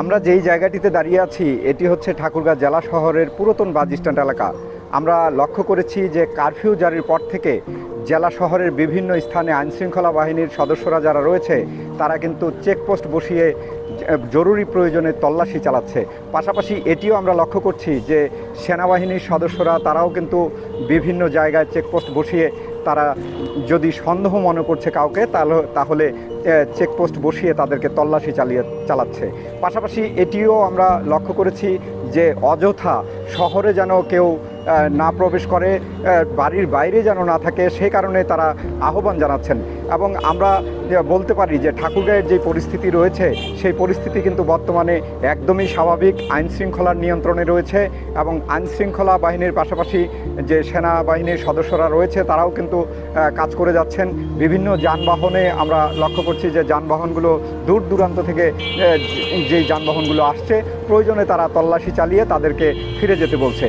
আমরা যেই জায়গাটিতে দাঁড়িয়ে আছি, এটি হচ্ছে ঠাকুরগাঁ জেলা শহরের পুরাতন বাস স্ট্যান্ড এলাকা। আমরা লক্ষ্য করেছি যে কারফিউ জারির পর থেকে জেলা শহরের বিভিন্ন স্থানে আইনশৃঙ্খলা বাহিনীর সদস্যরা যারা রয়েছে, তারা কিন্তু চেকপোস্ট বসিয়ে জরুরি প্রয়োজনে তল্লাশি চালাচ্ছে। পাশাপাশি এটিও আমরা লক্ষ্য করছি যে সেনাবাহিনীর সদস্যরা, তারাও কিন্তু বিভিন্ন জায়গায় চেকপোস্ট বসিয়ে তারা যদি সন্দেহ মনে করছে কাউকে, তাহলে তাহলে চেকপোস্ট বসিয়ে তাদেরকে তল্লাশি চালিয়ে চালাচ্ছে। পাশাপাশি এটিও আমরা লক্ষ্য করেছি যে অযথা শহরে যেন কেউ না প্রবেশ করে বাড়ির বাইরে যেন না থাকে সেই কারণে তারা আহ্বান জানাচ্ছেন। এবং আমরা বলতে পারি যে ঠাকুরগাঁয়ের যে পরিস্থিতি রয়েছে, সেই পরিস্থিতি কিন্তু বর্তমানে একদমই স্বাভাবিক। আইন শৃঙ্খলার নিয়ন্ত্রণে রয়েছে এবং আইন শৃঙ্খলা বাহিনীর পাশাপাশি যে সেনাবাহিনীর সদস্যরা রয়েছে, তারাও কিন্তু কাজ করে যাচ্ছেন। বিভিন্ন যানবাহনে আমরা লক্ষ্য করছি যে যানবাহনগুলো দূর দূরান্ত থেকে যেই যানবাহনগুলো আসছে, প্রয়োজনে তারা তল্লাশি চালিয়ে তাদেরকে ফিরে যেতে বলছে।